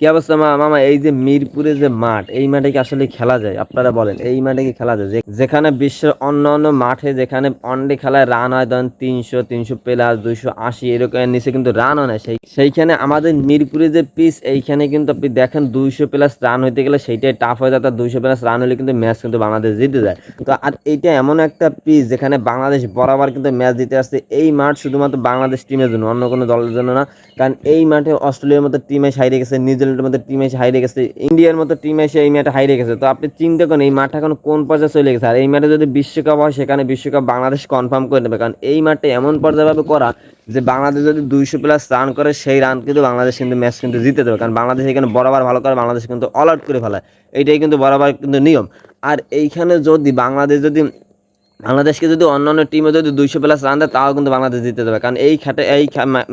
কি অবস্থা মা? মামা, এই যে মিরপুরে যে মাঠ, এই মাঠে কি আসলে খেলা যায়? আপনারা বলেন, এই মাঠে কি খেলা যায়? যেখানে বিশ্বের অন্য অন্য মাঠে যেখানে অনডে খেলায় রান হয়, ধরেন তিনশো তিনশো প্লাস, দুইশো আশি, এরকম নিচে কিন্তু রান হয় সেই, সেইখানে আমাদের মিরপুরে যে পিচ, এইখানে কিন্তু আপনি দেখেন দুইশো প্লাস রান হইতে গেলে সেইটাই টাফ হয়ে যায়। তার দুইশো প্লাস রান হলে কিন্তু ম্যাচ কিন্তু বাংলাদেশ জিতে যায়। তো আর এইটা এমন একটা পিচ যেখানে বাংলাদেশ বরাবর কিন্তু ম্যাচ জিতে আসছে। এই মাঠ শুধুমাত্র বাংলাদেশ টিমের জন্য, অন্য কোনো দলের জন্য না। কারণ এই মাঠে অস্ট্রেলিয়ার মতো টিম হাইরে গেছে নিউজিল্যান্ডের মতো টিম এসে হাইরে গেছে ইন্ডিয়ার মতো টিম এসে এই মাঠে হাইরে গেছে তো আপনি চিন্তা করেন, এই মাঠটা এখন কোন পর্যায়ে চলে গেছে? আর এই মাঠে যদি বিশ্বকাপ হয়, সেখানে বিশ্বকাপ বাংলাদেশ কনফার্ম করে নেবে। কারণ এই মাঠটা এমন পর্যায়ভাবে করা যে বাংলাদেশ যদি দুইশো প্লাস রান করে, সেই রান কিন্তু বাংলাদেশ কিন্তু ম্যাচ কিন্তু জিতে দেবে। কারণ বাংলাদেশ এখানে বরাবর ভালো করে, বাংলাদেশ কিন্তু অল আউট করে ফেলায়। এইটাই কিন্তু বরাবর কিন্তু নিয়ম। আর এইখানে যদি বাংলাদেশ যদি বাংলাদেশকে যদি অন্যান্য টিমে যদি দুইশো প্লাস রান দেয়, তাও কিন্তু বাংলাদেশ জিতে যাবে। কারণ এই খেটে, এই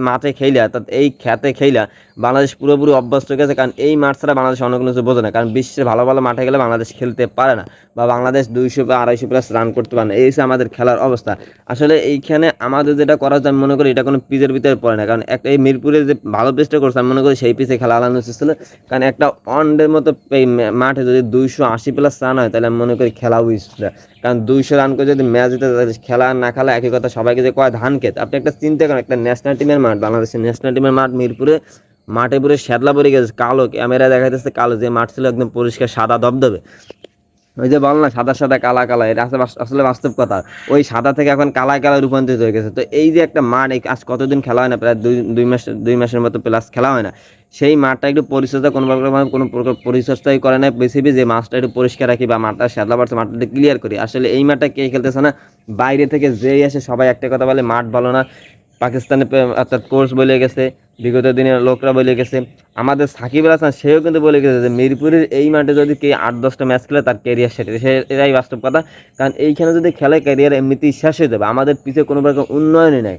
মাঠে খেলা অর্থাৎ এই খেতে খেলা বাংলাদেশ পুরোপুরি অভ্যস্ত হয়ে গেছে। কারণ এই মাঠ ছাড়া বাংলাদেশ অন্য কোনো কিছু বোঝে না। কারণ বিশ্বের ভালো ভালো মাঠে গেলে বাংলাদেশ খেলতে পারে না বা বাংলাদেশ দুইশো বা আড়াইশো প্লাস রান করতে পারে না। এই হচ্ছে আমাদের খেলার অবস্থা। আসলে এইখানে আমাদের যেটা করা আমি মনে করি এটা কোনো পিচের ভিতরে পড়ে না। কারণ একটা এই মিরপুরে যে ভালো পিচটা করছে, আমি মনে করি সেই পিচে খেলা আলানো উচিত ছিল কারণ একটা ওয়ানডের মতো এই মাঠে যদি দুইশো আশি প্লাস রান হয়, তাহলে আমি মনে করি খেলা উচিত। কারণ দুইশো রান করে যদি ম্যাচ জিতে তাহলে খেলা না খেলা, একই কথা সবাইকে যে কয় ধান খেত। আপনি একটা চিন্তা করেন, একটা ন্যাশনাল টিমের মাঠ, বাংলাদেশের ন্যাশনাল টিমের মাঠ, মিরপুরে, মাঠে পুরো শ্যাদলা পড়ে গেছে, কালো ক্যামেরা দেখা যাচ্ছে কালো যে মাঠ ছিল, একদম পরিষ্কার সাদা দবদবে ওই যে বল না, সাদা সাদা, কালা কালা, এটা আসলে বাস্তব কথা। ওই সাদা থেকে এখন কালা কালা রূপান্তরিত হয়ে গেছে। তো এই যে একটা মাঠ আজ কতদিন খেলা হয় না, প্রায় দুই দুই মাস দুই মাসের মতো প্লাস খেলা হয় না। সেই মাঠটা একটু পরিচর্যা কোনো প্রকার কোনো প্রকার পরিচর্যাই করে না। বেশি যে মাছটা একটু পরিষ্কার রাখি বা মাঠটা শ্যাদলা বাড়ছে মাঠটা ক্লিয়ার করি। আসলে এই মাঠটা কে খেলতেছে না? বাইরে থেকে যেই আসে সবাই একটা কথা বলে, মাঠ ভালো না। পাকিস্তানে অর্থাৎ কোর্স বলে গেছে। বিগত দিনের লোকরা বলে গেছে, আমাদের সাকিব আল হাসান, সেও কিন্তু বলে গেছে যে মিরপুরের এই মাঠে যদি কে আট, দশটা ম্যাচ খেলে তার ক্যারিয়ার সেট সে এটাই বাস্তব কথা। কারণ এইখানে যদি খেলে ক্যারিয়ার এমনিতেই শেষ হয়ে যাবে। আমাদের পিছিয়ে কোনো প্রকার উন্নয়নই নাই।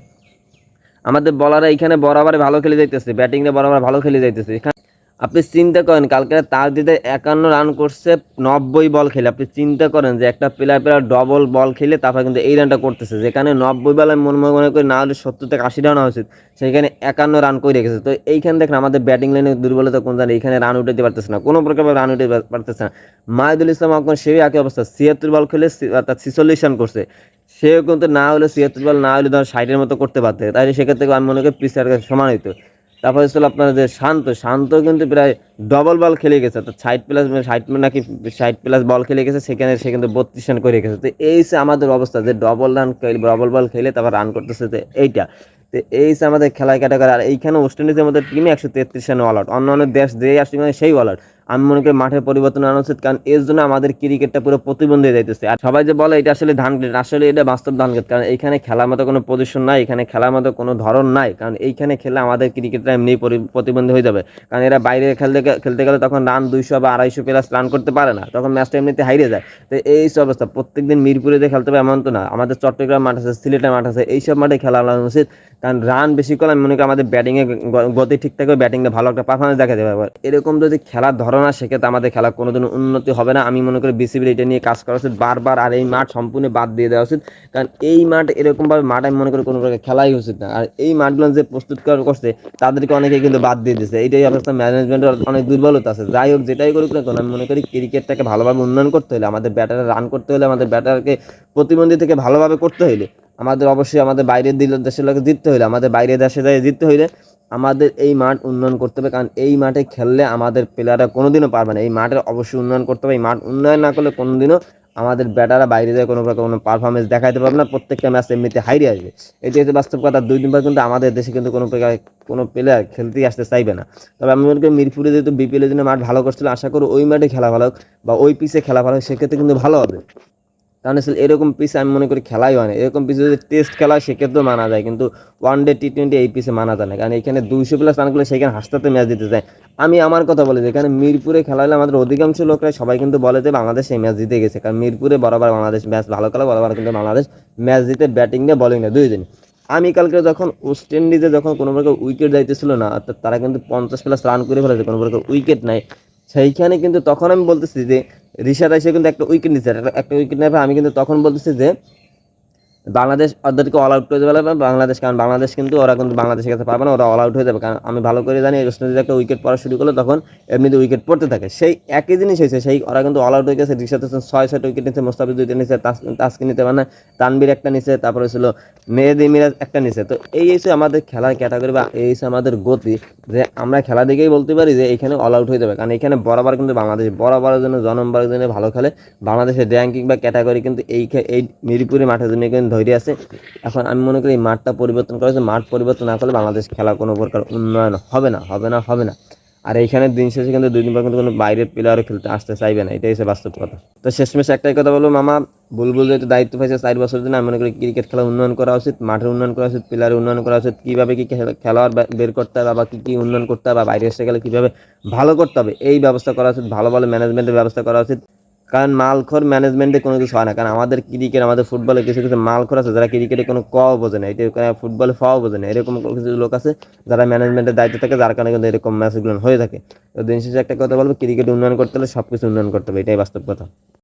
আমাদের বলাররা এখানে বরাবর ভালো খেলে যাইতেছে ব্যাটিংয়ে বরাবর ভালো খেলে যাইতেছে। এখানে আপনি চিন্তা করেন, কালকে তার দিতে একান্ন রান করছে, নব্বই বল খেলে। আপনি চিন্তা করেন যে একটা প্লেয়ার প্লেয়ার ডবল বল খেলে তারপর কিন্তু এই রানটা করতেছে। যেখানে নব্বই বল আমি মনে মনে করি না হলে সত্তর থেকে আশি রান উচিত, সেখানে একান্ন রান করে রেখেছে। তো এইখানে দেখেন আমাদের ব্যাটিং লাইনে দুর্বলতা কোন জানে, এইখানে রান উঠাতে পারতেছে না, কোনো প্রকার রান উঠে পারতেছে না। মাহিদুল ইসলাম আকমর সেই একই অবস্থা, ছিয়াত্তর বল খেলে অর্থাৎ ছিচল্লিশ রান করছে। সেও কিন্তু না হলে ছিয়াত্তর বল না হলে ধর ষাটের মতো করতে পারতে। তাই সেক্ষেত্রে আমি মনে করি পিসার সমান হইতো তারপরে ছিল আপনার যে শান্ত শান্ত কিন্তু প্রায় ডবল বল খেলে গেছে। তো সাইড প্লাস ষাট নাকি সাইড প্লাস বল খেলে গেছে, সেখানে সে কিন্তু বত্রিশ রান করে গেছে। তো এই হচ্ছে আমাদের অবস্থা, যে ডবল রান ডবল বল খেলে তারপর রান করতেছে তো এইটা। তো এই হচ্ছে আমাদের খেলায় ক্যাটাগরি আর এইখানে ওয়েস্ট ইন্ডিজের মধ্যে টিমে একশো তেত্রিশ রান অল আউট অন্য অন্য দেশ যে আসছে সেই অল আউট আমি মনে করি মাঠের পরিবর্তন আনা উচিত, কারণ এর জন্য আমাদের ক্রিকেটটা পুরো প্রতিবন্ধী হয়ে যাইতেছে আর সবাই যে বলে এটা আসলে ধান আসলে এটা বাস্তব ধান কারণ এইখানে খেলার মতো কোনো পজিশন নাই, এখানে খেলার মতো কোনো ধরন নাই, কারণ এইখানে খেলে আমাদের ক্রিকেটটা এমনি পরি- প্রতিবন্ধী হয়ে যাবে। কারণ এরা বাইরে খেলতে খেলতে গেলে তখন রান দুইশো বা আড়াইশো প্লাস রান করতে পারে না, তখন ম্যাচটা এমনিতে হারিয়ে যায়। তো এই সব অবস্থা, প্রত্যেকদিন মিরপুরে যে খেলতে হবে এমন তো না, আমাদের চট্টগ্রাম মাঠ আছে, সিলেটের মাঠ আছে, এইসব মাঠে খেলা উচিত। কারণ রান বেশি করলে আমি মনে করি আমাদের ব্যাটিংয়ে গতি ঠিক থাকবে ব্যাটিংয়ে ভালো একটা পারফরমেন্স দেখা যাবে এরকম যদি খেলার ধরন আসে সেক্ষেত্রে আমাদের খেলা কোনোদিন উন্নতি হবে না। আমি মনে করি বিসিবির এটা নিয়ে কাজ করা উচিত। বারবার আর এই মাঠ সম্পূর্ণ বাদ দিয়ে দেওয়া উচিত। কারণ এই মাঠ এরকমভাবে মাঠ, আমি মনে করি কোনো প্রকার খেলাই উচিত না। আর এই মাঠগুলো যে প্রস্তুত করা, করছে, তাদেরকে অনেকে কিন্তু বাদ দিয়ে দিচ্ছে এইটাই অবস্থা। ম্যানেজমেন্টের অনেক দুর্বলতা আছে। যাই হোক, যেটাই করুক না কেন, আমি মনে করি ক্রিকেটটাকে ভালোভাবে উন্নয়ন করতে হলে, আমাদের ব্যাটারে রান করতে হলে, আমাদের ব্যাটারকে প্রতিবন্ধী থেকে ভালোভাবে করতে হলে আমাদের অবশ্যই আমাদের বাইরের দিল দেশের লোকে জিততে হইলে, আমাদের বাইরের দেশে যাই জিততে হইলে আমাদের এই মাঠ উন্নয়ন করতে হবে, কারণ এই মাঠে খেললে আমাদের প্লেয়াররা কোনোদিনও পারবে না। এই মাঠের অবশ্যই উন্নয়ন করতে হবে। এই মাঠ উন্নয়ন না করলে কোনোদিনও আমাদের ব্যাটাররা বাইরে যায়, কোনো প্রকার কোনো পারফরমেন্স দেখাইতে পারবে না। প্রত্যেকটা ম্যাচ এমনিতে হাইরে আসবে। এটি হচ্ছে বাস্তব কথা। দুই দিন পর কিন্তু আমাদের দেশে কিন্তু কোনো প্রকার কোনো প্লেয়ার খেলতেই আসতে চাইবে না। তবে আমি মনে করি মিরপুরে যেহেতু বিপিএলের জন্য মাঠ ভালো করছিল, আশা করি ওই মাঠে খেলা ভালো বা ওই পিচে খেলা ভালো সেক্ষেত্রে কিন্তু ভালো হবে। কারণ আসলে এরকম পিস আমি মনে করি খেলাই হয় না। এরকম পিসে যদি টেস্ট খেলা হয়, সেক্ষেত্রেও মানা যায়। কিন্তু ওয়ান ডে টি টোয়েন্টি এই পিসে মানা যায় না। কারণ এখানে দুইশো প্লাস রান করলে সেখানে হাসতে ম্যাচ দিতে যায় আমি আমার কথা বলি এখানে মিরপুরে খেলা হলে আমাদের অধিকাংশ লোকরা সবাই কিন্তু বলে যে, বাংলাদেশ এই ম্যাচ জিতে গেছে। কারণ মিরপুরে বরাবর বাংলাদেশ ম্যাচ ভালো খেলা, বরাবর কিন্তু বাংলাদেশ ম্যাচ জিতে ব্যাটিং নিয়ে বলিং না দুই দিন আমি কালকে যখন ওয়েস্ট ইন্ডিজে যখন কোনো প্রকার উইকেট যাইতেছিল না তারা কিন্তু পঞ্চাশ প্লাস রান করে ফেলেছে, কোনো প্রকার উইকেট নাই। সেইখানে কিন্তু তখন আমি বলতেছি যে রিশাদ এসে কিন্তু একটা উইকেট নিচ্ছে একটা উইকেট নেবে। আমি কিন্তু তখন বলতেছি যে বাংলাদেশ ওদেরকে অল আউট করে দেবে বাংলাদেশ, কারণ বাংলাদেশ কিন্তু ওরা কিন্তু বাংলাদেশের কাছে পারবে না, ওরা অল আউট হয়ে যাবে। কারণ আমি ভালো করে জানি ওয়েস্ট একটা উইকেট পড়া শুরু করল, তখন এমনিতে উইকেট পড়তে থাকে। সেই একই জিনিস হয়েছে, সেই ওরা কিন্তু অল আউট হয়ে গেছে রিশাদ হাসান ছয় ছয়টা উইকেট নিচ্ছে মোস্তাফিজ দুইটা নিচ্ছে তাস- তাসকি নিতে পারে না তানবির একটা নিচ্ছে তারপরে ছিল মেহেদি মিরাজ একটা নিচ্ছে তো এই হচ্ছে আমাদের খেলার ক্যাটাগরি বা এই হচ্ছে আমাদের গতি, যে আমরা খেলা দেখেই বলতে পারি যে এখানে অল আউট হয়ে যাবে। কারণ এখানে বরাবর কিন্তু বাংলাদেশ বরাবরের জন্য জনমবারের জন্য ভালো খেলে। বাংলাদেশের র্যাঙ্কিং বা ক্যাটাগরি কিন্তু এই এই মিরপুরি মাঠের জন্য কিন্তু ধৈর্য আছে। এখন আমি মনে করি মাঠটা পরিবর্তন করা হয়েছে। মাঠ পরিবর্তন না করলে বাংলাদেশ খেলা কোনো প্রকার উন্নয়ন হবে না হবে না হবে না। আর এইখানে দিন শেষে কিন্তু দুই দিন পর কিন্তু কোনো বাইরের প্লেয়ারও খেলতে আসতে চাইবে না, এটাই হচ্ছে বাস্তব কথা। তো শেষমেশ একটাই কথা বলব, মামা, বুলবুল যেহেতু দায়িত্ব পাইছে চার বছরের জন্য, আমি মনে করি ক্রিকেট খেলা উন্নয়ন করা উচিত, মাঠের উন্নয়ন করা উচিত প্লেয়ারের উন্নয়ন করা উচিত, কীভাবে কী খেলা- খেলোয়াড় বের করতে হবে বা কী কী উন্নয়ন করতে হবে বা বাইরে এসে গেলে কীভাবে ভালো করতে হবে, এই ব্যবস্থা করা উচিত, ভালো ভালো ম্যানেজমেন্টের ব্যবস্থা করা উচিত। কারণ মালখর ম্যানেজমেন্টে কোনো কিছু হয় না। কারণ আমাদের ক্রিকেট আমাদের ফুটবলে কিছু কিছু মালখর আছে, যারা ক্রিকেটে কোনো ক বোঝে না। এটা ফুটবলে ফাও বোঝে না। এরকম কিছু লোক আছে, যারা ম্যানেজমেন্টের দায়িত্ব থাকে, যার কারণে কিন্তু এরকম ম্যাচগুলো হয়ে থাকে। তো দিন শেষে একটা কথা বলব ক্রিকেট উন্নয়ন করতে হলে সব কিছু উন্নয়ন করতে হবে। এটাই বাস্তব কথা।